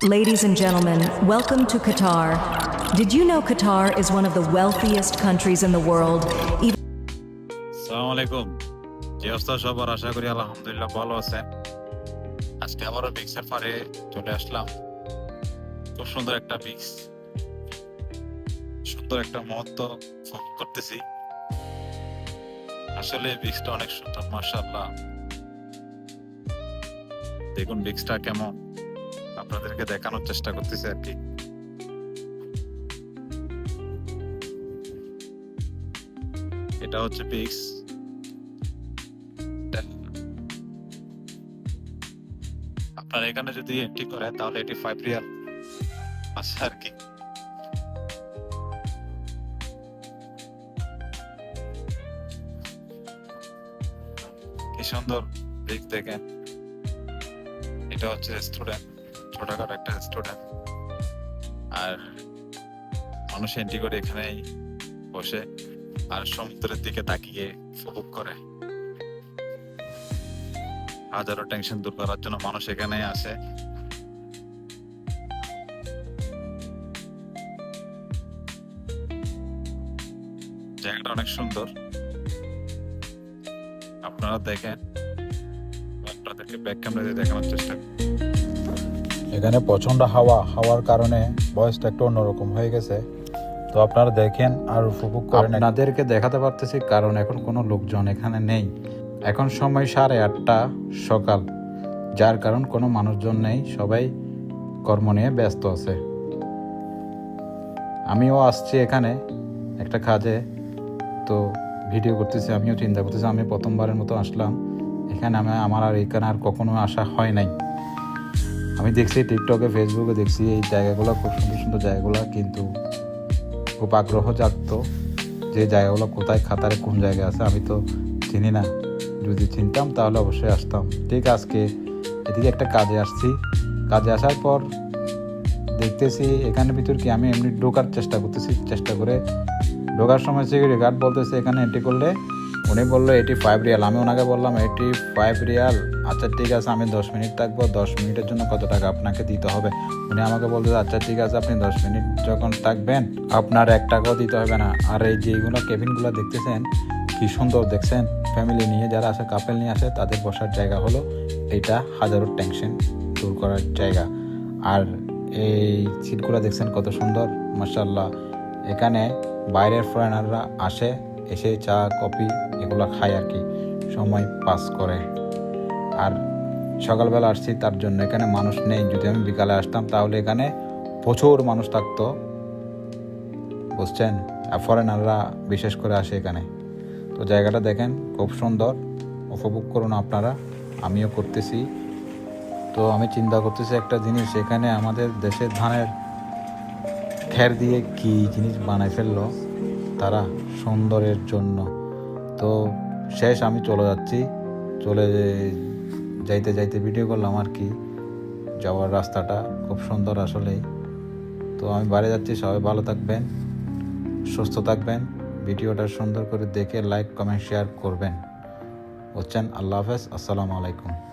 Ladies and gentlemen, welcome to Qatar. Did you know Qatar is one of the wealthiest countries in the world? Even আলাইকুম কি অবস্থা সবার আশা করি আলহামদুলিল্লাহ ভালো আছেন আজকে আবারও বিক্সের পারে চলে আসলাম খুব সুন্দর একটা বিক্স সুন্দর একটা মুহূর্ত ফোন করতেছি আসলে বিক্সটা অনেক সুন্দর মার্শাল্লাহ দেখুন বিক্সটা কেমন আপনাদেরকে দেখানোর চেষ্টা করতেছি আর কি। এটা হচ্ছে বিক্স আপনার এখানে যদি এন্ট্রি করেন, তাহলে এটি ফাইভ রিয়াল আছে আর কি। সুন্দর দেখেন। এটা হচ্ছে রেস্টুরেন্ট ছোটখাটো একটা রেস্টুরেন্ট আর মানুষ এন্ট্রি করে এখানেই বসে আর সমুদ্রের দিকে তাকিয়ে উপভোগ করে। হাজারো টেনশন দূর করার জন্য মানুষ এখানে আসে। জায়গাটা অনেক সুন্দর। আপনারা দেখেন। আপনাদেরকে ব্যাক ক্যামেরা দিয়ে দেখানোর চেষ্টা। এখানে প্রচণ্ড হাওয়া, হাওয়ার কারণে বয়সটা একটু অন্যরকম হয়ে গেছে। তো আপনারা দেখেন আর উপভোগ করেন আপনাদেরকে দেখাতে পারতেছি, কারণ এখন কোনো লোকজন এখানে নেই। এখন সময় সাড়ে আটটা সকাল, যার কারণ কোনো মানুষজন নেই, সবাই কর্ম নিয়ে ব্যস্ত আছে। আমিও আসছি এখানে একটা কাজে, তো ভিডিও করতেছি, আমিও চিন্তা করতেছি, আমি প্রথমবারের মতো আসলাম। এখানে আমি আমার আর এখানে আর কখনো আসা হয় নাই। আমি দেখছি টিকটকে ফেসবুকে দেখছি এই জায়গাগুলো, খুব সুন্দর সুন্দর জায়গাগুলো, কিন্তু খুব আগ্রহ জাগতো যে জায়গাগুলো কোথায়, খাতারে কোন জায়গায় আছে, আমি তো চিনি না। যদি চিনতাম, তাহলে অবশ্যই আসতাম। ঠিক আজকে এদিকে একটা কাজে আসছি। কাজে আসার পর দেখতেছি এখানে ভিতর কি আমি এমনি ঢোকার চেষ্টা করতেছি, চেষ্টা করে ঢোকার সময় সিকিউরিটি গার্ড বলতেছে, এখানে এন্ট্রি করলে উনি বলল, এটি ফাইভ রিয়াল আমি ওনাকে বললাম, এটি ফাইভ রিয়াল আচ্ছা ঠিক আছে, আমি দশ মিনিট থাকব, দশ মিনিটের জন্য কত টাকা আপনাকে দিতে হবে? উনি আমাকে বলতে আচ্ছা ঠিক আছে, আপনি দশ মিনিট যখন থাকবেন, আপনার এক টাকাও দিতে হবে না। আর এই যেগুলো কেবিনগুলো দেখতেছেন, কি সুন্দর দেখছেন? ফ্যামিলি নিয়ে যারা আসে কাপেল নিয়ে আসে তাদের বসার জায়গা হলো এটা হাজারো টেনশন দূর করার জায়গা। আর এই সিটগুলো দেখছেন কত সুন্দর মার্শাল্লাহ এখানে বাইরের ফরেনাররা আসে এসে চা, কফি এগুলো খায় আর কি। সময় পাস করে। আর সকালবেলা আসছি তার জন্য। এখানে মানুষ নেই। যদি আমি বিকালে আসতাম তাহলে এখানে প্রচুর মানুষ থাকতো। বুঝছেন? ফরেনাররা বিশেষ করে আসে এখানে। তো জায়গাটা দেখেন, খুব সুন্দর। উপভোগ করুন আপনারা। আমিও করতেছি। তো আমি চিন্তা করতেছি একটা জিনিস, এখানে আমাদের দেশের ধানের খের দিয়ে কি জিনিস বানাই ফেলল? তারা সুন্দরের জন্য। তো শেষ আমি চলে যাচ্ছি। চলে যাইতে যাইতে ভিডিও করলাম আর কি। যাওয়ার রাস্তাটা খুব সুন্দর আসলেই। তো আমি বাইরে যাচ্ছি, সবাই ভালো থাকবেন, সুস্থ থাকবেন। ভিডিওটা সুন্দর করে দেখে লাইক কমেন্ট শেয়ার করবেন। বুঝছেন আল্লাহ হাফেজ, আসসালামু আলাইকুম।